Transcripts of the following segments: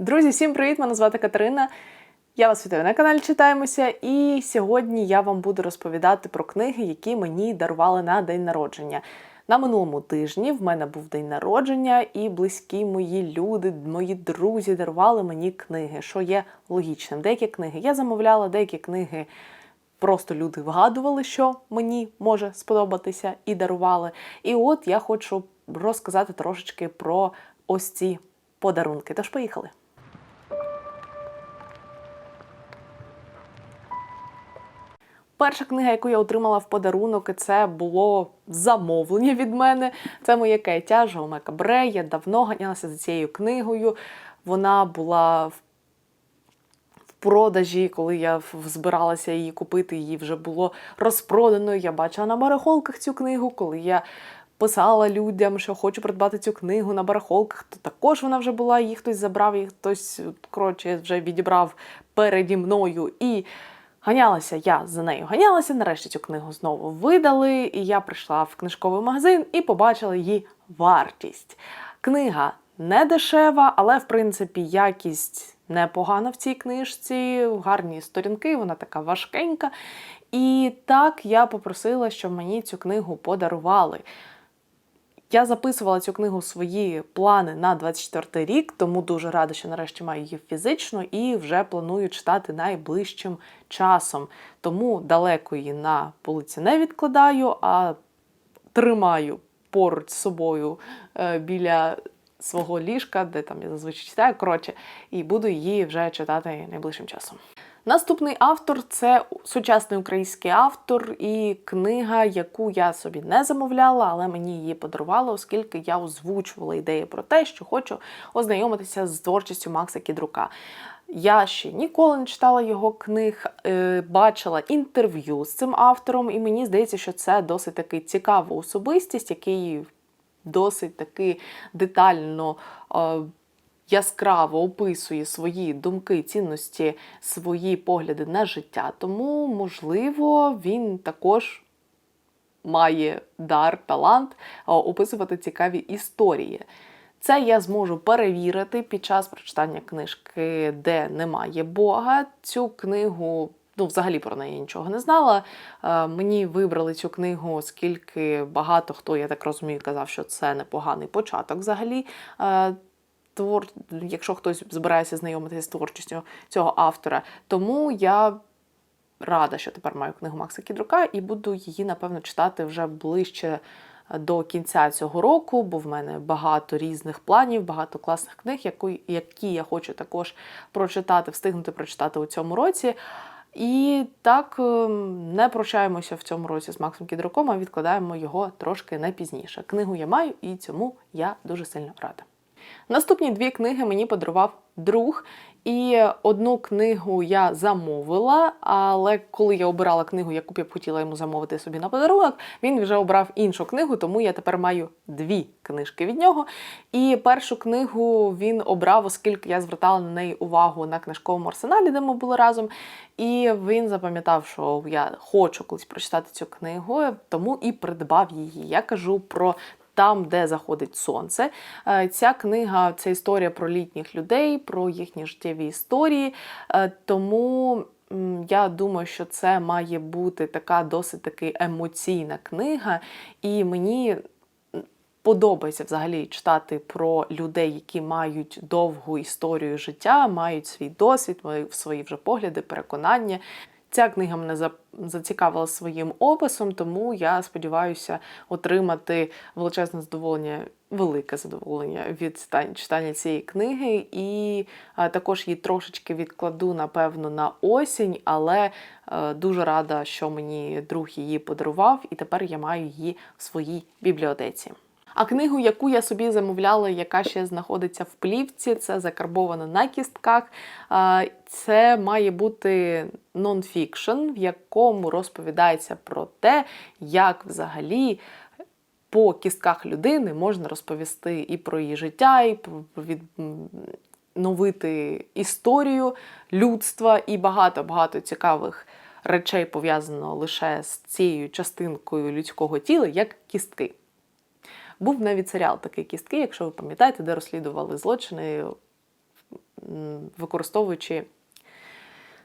Друзі, всім привіт! Мене звати Катерина. Я вас вітаю на каналі Читаємося. І сьогодні я вам буду розповідати про книги, які мені дарували на день народження. На минулому тижні в мене був день народження, і близькі мої люди, мої друзі дарували мені книги, що є логічним. Деякі книги я замовляла, деякі книги просто люди вгадували, що мені може сподобатися, і дарували. І от я хочу розказати трошечки про ось ці подарунки. Тож поїхали. Перша книга, яку я отримала в подарунок, це було замовлення від мене. Це моє каяття Жауме Кабре. Я давно ганялася за цією книгою. Вона була в продажі, коли я збиралася її купити, її вже було розпродано. Я бачила на барахолках цю книгу, коли я писала людям, що хочу придбати цю книгу на барахолках, то також вона вже була, її хтось забрав, її хтось коротше вже відібрав переді мною. І ганялася я за нею. Ганялася. Нарешті цю книгу знову видали, і я прийшла в книжковий магазин і побачила її вартість. Книга не дешева, але в принципі якість непогана в цій книжці, гарні сторінки, вона така важкенька. І так я попросила, щоб мені цю книгу подарували. Я записувала цю книгу свої плани на 24 рік, тому дуже рада, що нарешті маю її фізично і вже планую читати найближчим часом. Тому далеко її на полиці не відкладаю, а тримаю поруч з собою е, біля свого ліжка, де там я зазвичай читаю, коротше, і буду її вже читати найближчим часом. Наступний автор це сучасний український автор і книга, яку я собі не замовляла, але мені її подарували, оскільки я озвучувала ідеї про те, що хочу ознайомитися з творчістю Макса Кідрука. Я ще ніколи не читала його книг, е, бачила інтерв'ю з цим автором, і мені здається, що це досить таки цікава особистість, який досить таки детально. Яскраво описує свої думки, цінності, свої погляди на життя. Тому, можливо, він також має дар, талант описувати цікаві історії. Це я зможу перевірити під час прочитання книжки, де немає Бога. Цю книгу. Ну, взагалі про неї нічого не знала. Мені вибрали цю книгу, оскільки багато хто, я так розумію, казав, що це непоганий початок взагалі. Е, Твор, якщо хтось збирається знайомитися з творчістю цього автора. Тому я рада, що тепер маю книгу Макса Кідрука, і буду її, напевно, читати вже ближче до кінця цього року, бо в мене багато різних планів, багато класних книг, які я хочу також прочитати, встигнути прочитати у цьому році. І так ем, не прощаємося в цьому році з Максом Кідруком, а відкладаємо його трошки на пізніше. Книгу я маю, і цьому я дуже сильно рада. Наступні дві книги мені подарував друг. І одну книгу я замовила, але коли я обирала книгу, яку б я б хотіла йому замовити собі на подарунок, він вже обрав іншу книгу, тому я тепер маю дві книжки від нього. І першу книгу він обрав, оскільки я звертала на неї увагу на книжковому арсеналі, де ми були разом. І він запам'ятав, що я хочу колись прочитати цю книгу, тому і придбав її. Я кажу про там, де заходить сонце. Е, Ця книга це історія про літніх людей, про їхні життєві історії. Е, Тому я думаю, що це має бути така досить таки емоційна книга, і мені. Подобається взагалі читати про людей, які мають довгу історію життя, мають свій досвід, свої вже погляди, переконання. Ця книга мене за- зацікавила своїм описом, тому я сподіваюся отримати величезне задоволення, велике задоволення від читання- читання цієї книги. І е, також її трошечки відкладу, напевно, на осінь, але е, дуже рада, що мені друг її подарував, і тепер я маю її в своїй бібліотеці. А книгу, яку я собі замовляла, яка ще знаходиться в плівці, це закарбовано на кістках. Це має бути нонфікшн, в якому розповідається про те, як взагалі. По кістках людини можна розповісти і про її життя, і про від, новити історію людства, і багато-багато цікавих речей пов'язано лише з цією частинкою людського тіла, як кістки. Був навіть серіал такий кістки, якщо ви пам'ятаєте, де розслідували злочини використовуючи.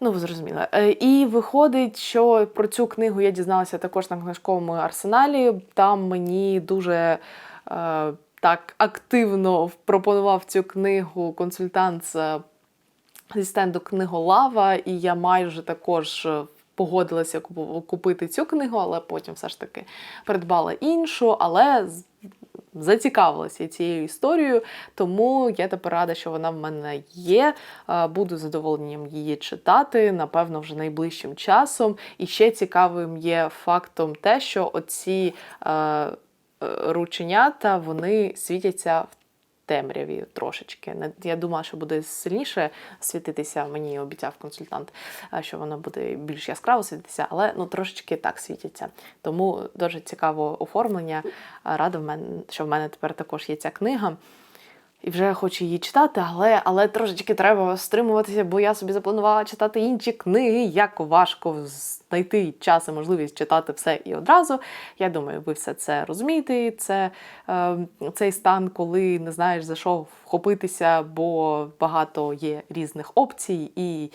Ну, ви зрозуміли. Е, І виходить, що про цю книгу я дізналася також на книжковому арсеналі. Там мені дуже е, так активно пропонував цю книгу консультант зі стенду книголава, і я майже також е, погодилася купити цю книгу, але потім все ж таки придбала іншу, але зацікавилася цією історією, тому я тепер рада, що вона в мене є. Е, Буду задоволенням її читати, напевно, вже найближчим часом. І ще цікавим є фактом те, що оці е, е, рученята вони світяться в темряві трошечки. Я думала, що буде сильніше світитися. Мені обіцяв консультант, е, що воно буде більш яскраво світитися, але ну трошечки так світяться. Тому дуже цікаве оформлення. Е, Рада в мене, що в мене тепер також є ця книга. І вже хочу її читати, але, але трошечки треба стримуватися, бо я собі запланувала читати інші книги. Як важко знайти час і можливість читати все і одразу. Я думаю, ви все це розумієте. Це е, цей стан, коли не знаєш за що вхопитися, бо багато є різних опцій, і,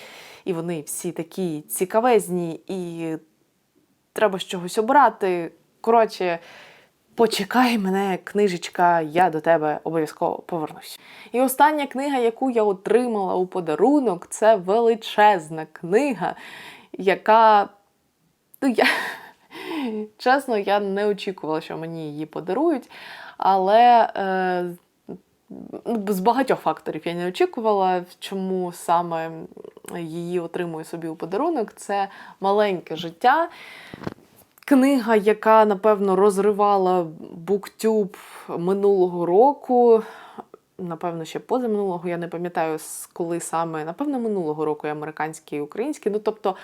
і вони всі такі цікавезні, і треба з чогось обрати. Коротше. Почекай мене, книжечка, я до тебе обов'язково повернусь. І остання книга, яку я отримала у подарунок, це величезна книга, яка. Ну, я... Чесно, я не очікувала, що мені її подарують, але е... з багатьох факторів я не очікувала, чому саме її отримую собі у подарунок. Це маленьке життя. Книга, яка, напевно, розривала буктюб минулого року. Напевно, ще позаминулого, я не пам'ятаю, коли саме, напевно, минулого року і американський і український. Ну, тобто,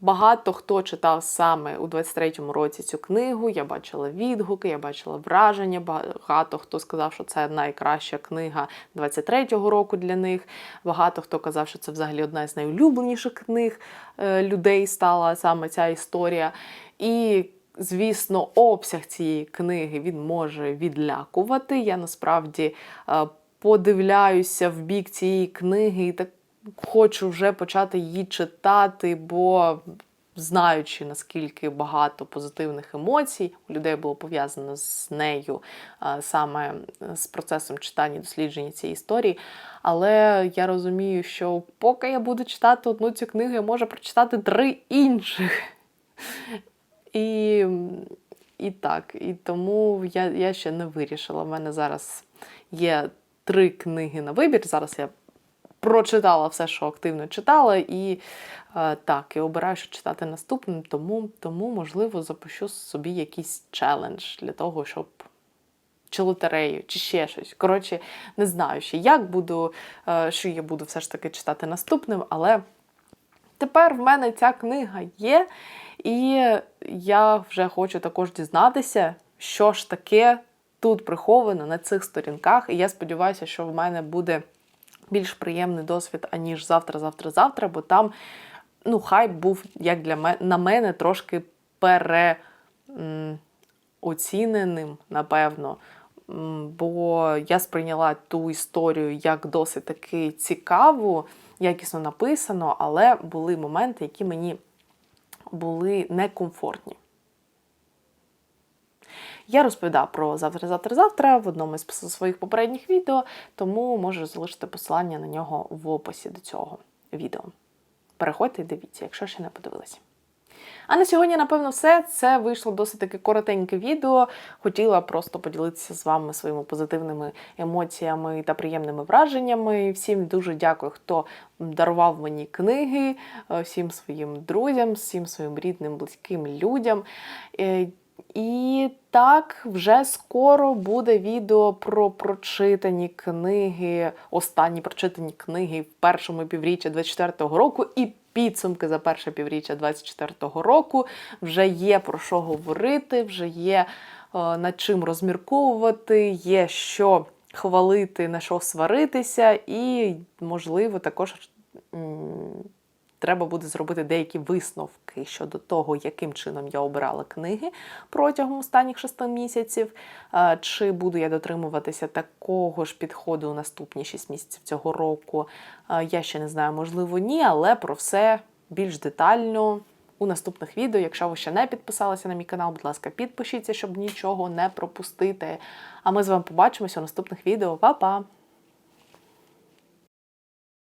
багато хто читав саме у 23-му році цю книгу. Я бачила відгуки, я бачила враження. Багато хто сказав, що це найкраща книга 23-го року для них. Багато хто казав, що це взагалі одна з найулюбленіших книг е, людей стала саме ця історія. І, звісно, обсяг цієї книги він може відлякувати. Я насправді е, подивляюся в бік цієї книги і так хочу вже почати її читати, бо знаючи, наскільки багато позитивних емоцій у людей було пов'язано з нею, саме з процесом читання і дослідження цієї історії. Але я розумію, що поки я буду читати одну цю книгу, я можу прочитати три інших. І, і так, і тому я, я ще не вирішила. У мене зараз є три книги на вибір. Зараз я прочитала все, що активно читала, і е, так, і обираю, що читати наступним, тому, тому, можливо, запущу собі якийсь челендж для того, щоб. Чи лотерею, чи ще щось. Коротше, не знаю ще, як буду, е, що я буду все ж таки читати наступним, але тепер в мене ця книга є, і я вже хочу також дізнатися, що ж таке тут приховано на цих сторінках. І я сподіваюся, що в мене буде більш приємний досвід, аніж завтра, завтра, завтра, бо там ну, хайп був, як для мене, на мене, трошки переоціненим, напевно. Бо я сприйняла ту історію як досить таки цікаву, якісно написано, але були моменти, які мені були некомфортні. Я розповідав про завтра-завтра-завтра в одному із своїх попередніх відео, тому можу залишити посилання на нього в описі до цього відео. Переходьте і дивіться, якщо ще не подивилися. А на сьогодні, напевно, все. Це вийшло досить таки коротеньке відео. Хотіла просто поділитися з вами своїми позитивними емоціями та приємними враженнями. Всім дуже дякую, хто дарував мені книги, е, всім своїм друзям, всім своїм рідним, близьким людям. І так, вже скоро буде відео про прочитані книги, останні прочитані книги в першому півріччі 24-го року і підсумки за перше півріччя 24-го року. Вже є про що говорити, вже є е, над чим розмірковувати, є що хвалити, на що сваритися, і, можливо, також треба буде зробити деякі висновки щодо того, яким чином я обирала книги протягом останніх шести місяців. Е, Чи буду я дотримуватися такого ж підходу у наступні шість місяців цього року? Е, Я ще не знаю, можливо, ні, але про все більш детально у наступних відео. Якщо ви ще не підписалися на мій канал, будь ласка, підпишіться, щоб нічого не пропустити. А ми з вами побачимося у наступних відео. Па-па!